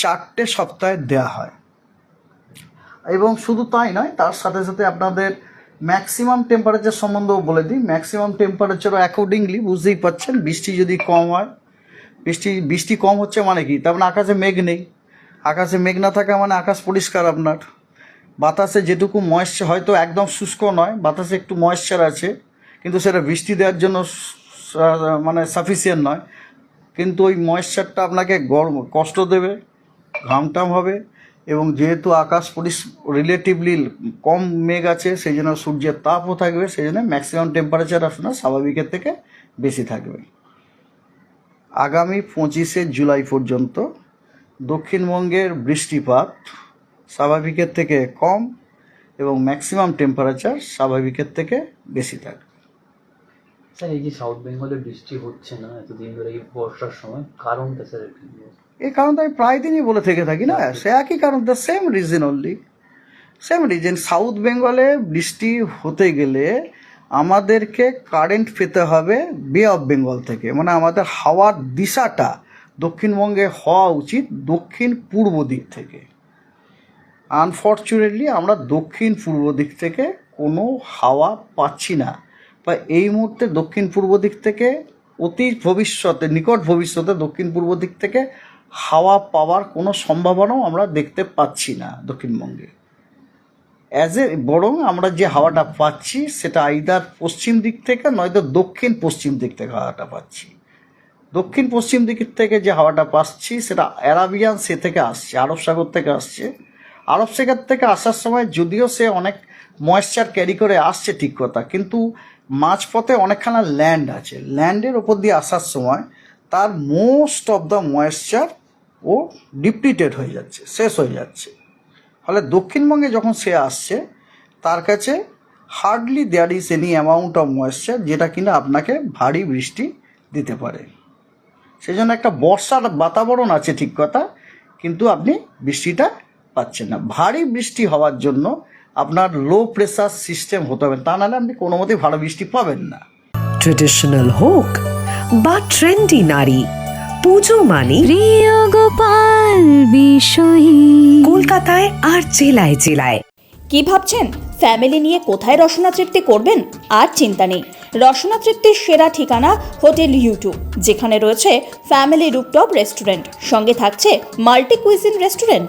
চারটে সপ্তাহে দেয়া হয়। এবং শুধু তাই নয়, তার সাথে সাথে আপনাদের ম্যাক্সিমাম টেম্পারেচার সম্বন্ধেও বলে দিই। ম্যাক্সিমাম টেম্পারেচারও অ্যাকর্ডিংলি বুঝতেই পারছেন বৃষ্টি যদি কম হয়, বৃষ্টি বৃষ্টি কম হচ্ছে মানে কি? তার মানে আকাশে মেঘ নেই। আকাশে মেঘ না থাকা মানে আকাশ পরিষ্কার আপনার। বাতাসে যেটুকু ময়েশ্চার হয়তো একদম শুষ্ক নয়, বাতাসে একটু ময়েশ্চার আছে, কিন্তু সেটা বৃষ্টি দেওয়ার জন্য মানে সাফিসিয়েন্ট নয়। কিন্তু ওই ময়েশ্চারটা আপনাকে গরম, কষ্ট দেবে, ঘামটাম হবে এবং যেহেতু আকাশ পরিস রিলেটিভলি কম মেঘ আছে সেই জন্য সূর্যের তাপও থাকবে সেই জন্য ম্যাক্সিমাম টেম্পারেচার আপনার স্বাভাবিকের থেকে বেশি থাকবে। আগামী পঁচিশে জুলাই পর্যন্ত দক্ষিণবঙ্গের বৃষ্টিপাত স্বাভাবিকের থেকে কম এবং ম্যাক্সিমাম টেম্পারেচার স্বাভাবিকের থেকে বেশি থাকবে। স্যার এই যে সাউথ বেঙ্গলে বৃষ্টি হচ্ছে না এতদিন ধরে এই বর্ষার সময় কারণটা স্যার। এই কারণটা আমি প্রায় দিনই বলে থেকে থাকি না সে একই কারণ the same reason only same reason south বেঙ্গলে বৃষ্টি হতে গেলে আমাদেরকে কারেন্ট পেতে হবে বে অফ বেঙ্গল থেকে। মানে আমাদের হাওয়ার দিশাটা দক্ষিণবঙ্গে হওয়া উচিত দক্ষিণ পূর্ব দিক থেকে। আনফর্চুনেটলি আমরা দক্ষিণ পূর্ব দিক থেকে কোনো হাওয়া পাচ্ছি না। বা এই মুহূর্তে দক্ষিণ পূর্ব দিক থেকে অতি ভবিষ্যতে, নিকট ভবিষ্যতে দক্ষিণ পূর্ব দিক থেকে হাওয়া পাওয়ার কোনো সম্ভাবনাও আমরা দেখতে পাচ্ছি না দক্ষিণবঙ্গে। অ্যাজ এ বরং আমরা যে হাওয়াটা পাচ্ছি, সেটা আইদার পশ্চিম দিক থেকে নয়তো দক্ষিণ পশ্চিম দিক থেকে হাওয়াটা পাচ্ছি। দক্ষিণ পশ্চিম দিক থেকে যে হাওয়াটা পাচ্ছি, সেটা অ্যারাবিয়ান সে থেকে আসছে আরব সাগর থেকে আসছে। আরব সাগর থেকে আসার সময় যদিও সে অনেক ময়েশ্চার ক্যারি করে আসছে ঠিক কথা, কিন্তু মাঝপথে অনেকখানা ল্যান্ড আছে। ল্যান্ডের ওপর দিয়ে আসার সময় তার মোস্ট অফ দ্য ময়েশ্চার ও ডিপ্লিটেড হয়ে যাচ্ছে, শেষ হয়ে যাচ্ছে। ফলে দক্ষিণবঙ্গে যখন সে আসছে, তার কাছে hardly there is any amount of moisture যেটা কিনা আপনাকে ভারী বৃষ্টি দিতে পারে। সেই জন্য একটা বর্ষার বাতাবরণ আছে ঠিক কথা, কিন্তু আপনি বৃষ্টিটা পাচ্ছেন না। ভারী বৃষ্টি হওয়ার জন্য আপনার লো প্রেসার সিস্টেম হতে হবে। তা নাহলে আপনি কোনো মতেই ভালো বৃষ্টি পাবেন না। ট্রেডিশনাল হোক বা ট্রেন্ডি নারী পুজো মানে প্রিয় গোপাল বিষয়ী। কলকাতায় আর জেলায় জেলায়। কি ভাবছেন? ফ্যামিলি নিয়ে কোথায় রসনা তৃপ্তি করবেন? আর চিন্তা নেই। রসনা তৃপ্তির সেরা ঠিকানা হোটেল ইউটিউব যেখানে রয়েছে ফ্যামিলি রুপটপ রেস্টুরেন্ট সঙ্গে থাকছে multi cuisine restaurant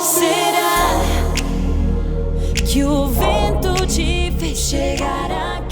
Será que o vento te fez chegar aqui?